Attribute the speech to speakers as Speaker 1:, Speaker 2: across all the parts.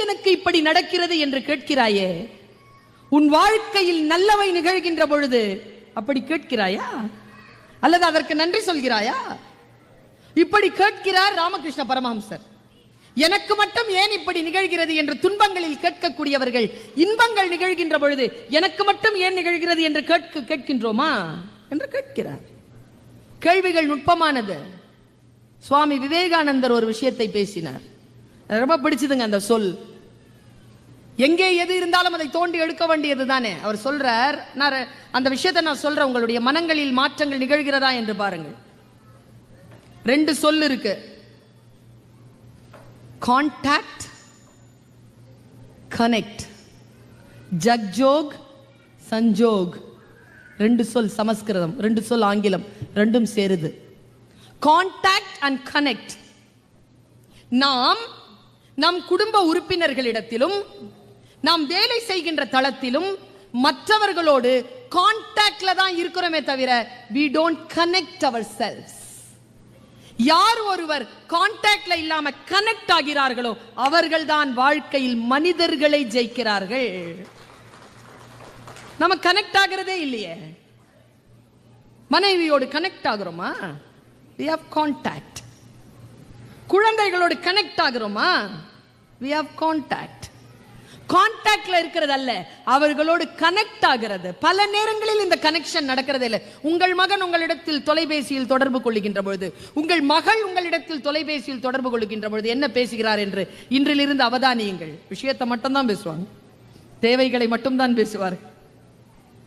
Speaker 1: எனக்கு இப்படி நடக்கிறது என்று கேட்கிறாயே? உன் வாழ்க்கையில் நல்லவை நிகழ்கின்ற பொழுது அப்படி கேட்கிறாயா? அல்லது அதற்கு நன்றி சொல்கிறாயா? இப்படி கேட்கிறார் ராமகிருஷ்ண பரமஹம்சர். எனக்கு மட்டும் ஏன் இப்படி நிகழ்கிறது என்று துன்பங்களில் கேட்கக்கூடியவர்கள் இன்பங்கள் நிகழ்கின்ற பொழுது எனக்கு மட்டும் ஏன் நிகழ்கிறது என்று கேட்க கேட்கின்றோமா? என்று கேட்கிறார். கேள்விகள் நுட்பமானது. சுவாமி விவேகானந்தர் ஒரு விஷயத்தை பேசினார். ரொம்ப பிடிச்சதுங்க அந்த சொல். எங்கே எது இருந்தாலும் அதை தோண்டி எடுக்க வேண்டியது தானே? அவர் சொல்றார் நான் அந்த விஷயத்தை நான் சொல்றேன் உங்களுடைய மனங்களில் மாற்றங்கள் நிகழ்கிறதா என்று பாருங்கள். ரெண்டு சொல் இருக்கு. கான்டாக்ட் கனெக்ட் ஜக்ஜோக் சஞ்சோக். ரெண்டு சொல் சமஸ்கிருதம் ரெண்டு சொல் ஆங்கிலம் ரெண்டும் சேருது. கான்டாக்ட் அண்ட் கனெக்ட் நாம் நம் குடும்ப உறுப்பினர்களிடத்திலும் நாம் வேலை செய்கின்ற தளத்திலும் மற்றவர்களோடு கான்டாக்ட்ல தான் இருக்கிறோமே தவிர we don't connect ourselves யார் ஒருவர் கான்டாக்ட்ல இல்லாம கனெக்ட் ஆகிறார்களோ அவர்கள்தான் வாழ்க்கையில் மனிதர்களை ஜெயிக்கிறார்கள். நம்ம கனெக்ட் ஆகிறதே இல்லையே. மனைவியோடு கனெக்ட் ஆகிறோமா? வி ஹவ் கான்டாக்ட் குழந்தைகளோடு கனெக்ட் ஆகுறோமா? வி ஹவ் கான்டாக்ட் கான்டாக்ட்ல இருக்கிறது அல்ல அவர்களோடு கனெக்ட் ஆகிறது. பல நேரங்களில் இந்த கனெக்ஷன் நடக்கிறது இல்லை. உங்கள் மகன் உங்களிடத்தில் தொலைபேசியில் தொடர்பு கொள்ளுகின்ற பொழுது உங்கள் மகள் உங்களிடத்தில் தொலைபேசியில் தொடர்பு கொள்ளுகின்ற பொழுது என்ன பேசுகிறார் என்று இன்றிலிருந்து அவதானியுங்கள். விஷயத்தை மட்டும்தான் பேசுவாங்க. தேவைகளை மட்டும்தான் பேசுவார்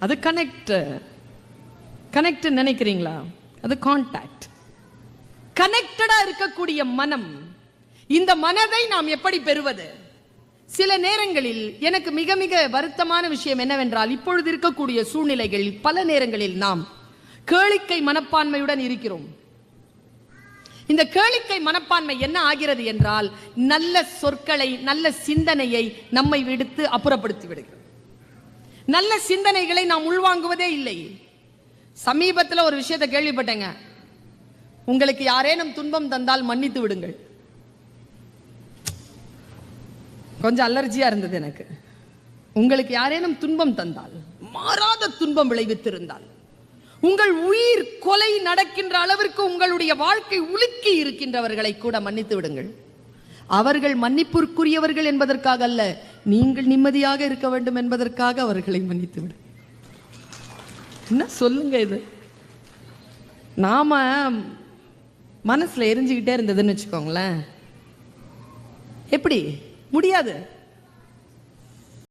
Speaker 1: அது கனெக்ட் கனெக்ட் நினைக்கிறீங்களா? அது கான்டாக்ட் கனெக்டடா இருக்கக்கூடிய மனம் இந்த மனதை நாம் எப்படி பெறுவது? சில நேரங்களில் எனக்கு மிக மிக வருத்தமான விஷயம் என்னவென்றால் இப்பொழுது இருக்கக்கூடிய சூழ்நிலைகளில் பல நேரங்களில் நாம் கேளிக்கை மனப்பான்மையுடன் இருக்கிறோம். இந்த கேளிக்கை மனப்பான்மை என்ன ஆகிறது என்றால் நல்ல சொற்களை நல்ல சிந்தனையை நம்மை விடுத்து அப்புறப்படுத்தி விடுகிறது. நல்ல சிந்தனைகளை நாம் உள்வாங்குவதே இல்லை. சமீபத்தில் ஒரு விஷயத்தை கேள்விப்பட்டேங்க. உங்களுக்கு யாரேனும் துன்பம் தந்தால் மன்னித்து விடுங்கள். கொஞ்சம் அலர்ஜியா இருந்தது எனக்கு. உங்களுக்கு யாரேனும் துன்பம் தந்தால் மாறாத துன்பம் விளைவித்திருந்தால் உங்கள் உயிர் கொலை நடக்கின்ற அளவிற்கு உங்களுடைய வாழ்க்கை உலுக்கி இருக்கின்றவர்களை கூட மன்னித்து விடுங்கள். அவர்கள் மன்னிப்புக்குரியவர்கள் என்பதற்காக அல்ல நீங்கள் நிம்மதியாக இருக்க வேண்டும் என்பதற்காக அவர்களை மன்னித்து விடு. என்ன சொல்லுங்க இது? நாம மனசுல எரிஞ்சுக்கிட்டே இருந்ததுன்னு வச்சுக்கோங்களேன். எப்படி? முடியாது.